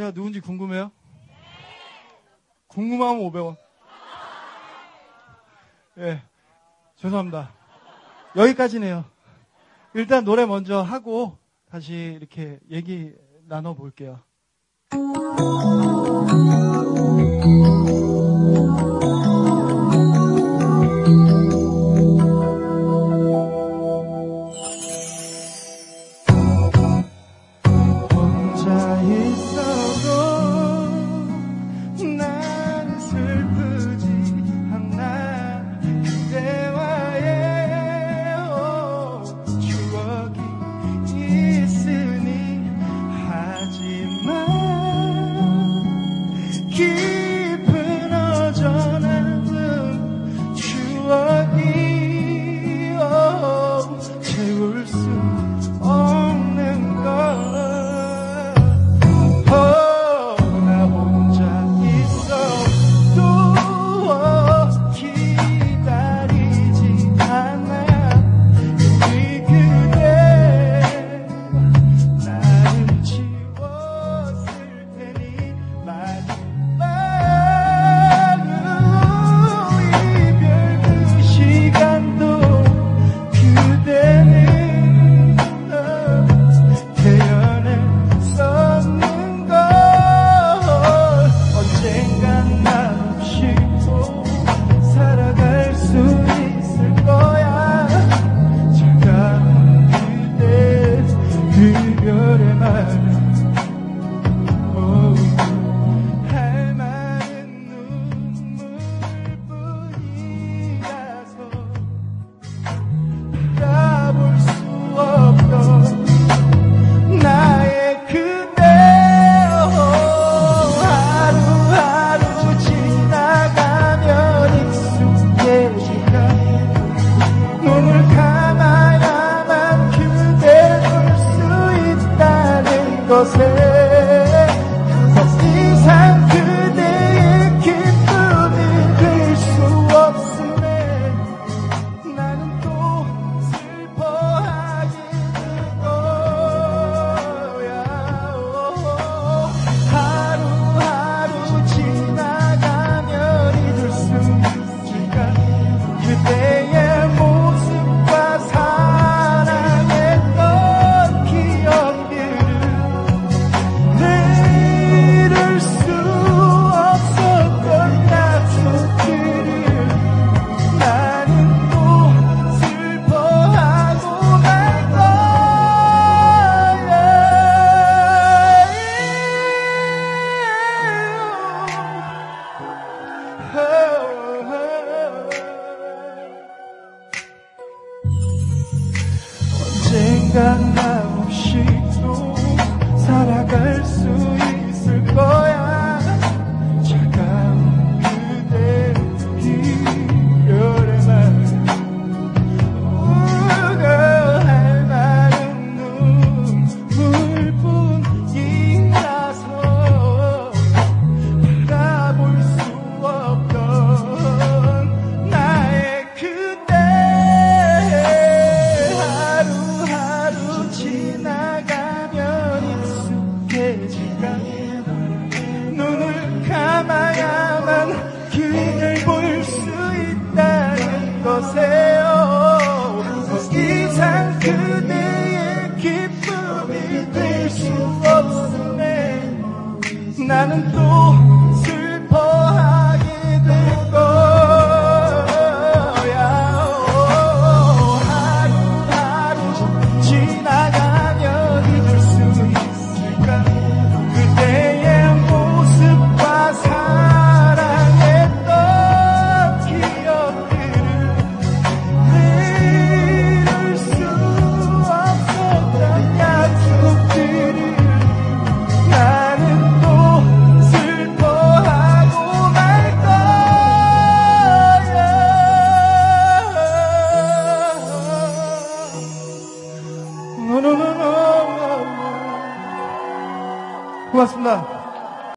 제가 누군지 궁금해요? 궁금하면 500원. 예. 죄송합니다. 여기까지네요. 일단 노래 먼저 하고 다시 이렇게 얘기 나눠볼게요. 혼자 있어 você. 干了，无需。 지가 눈을 감아야만 길을 볼 수 있다는 거세요. 이상 그대의 기쁨이 될 수 없네 나는 또 고맙습니다.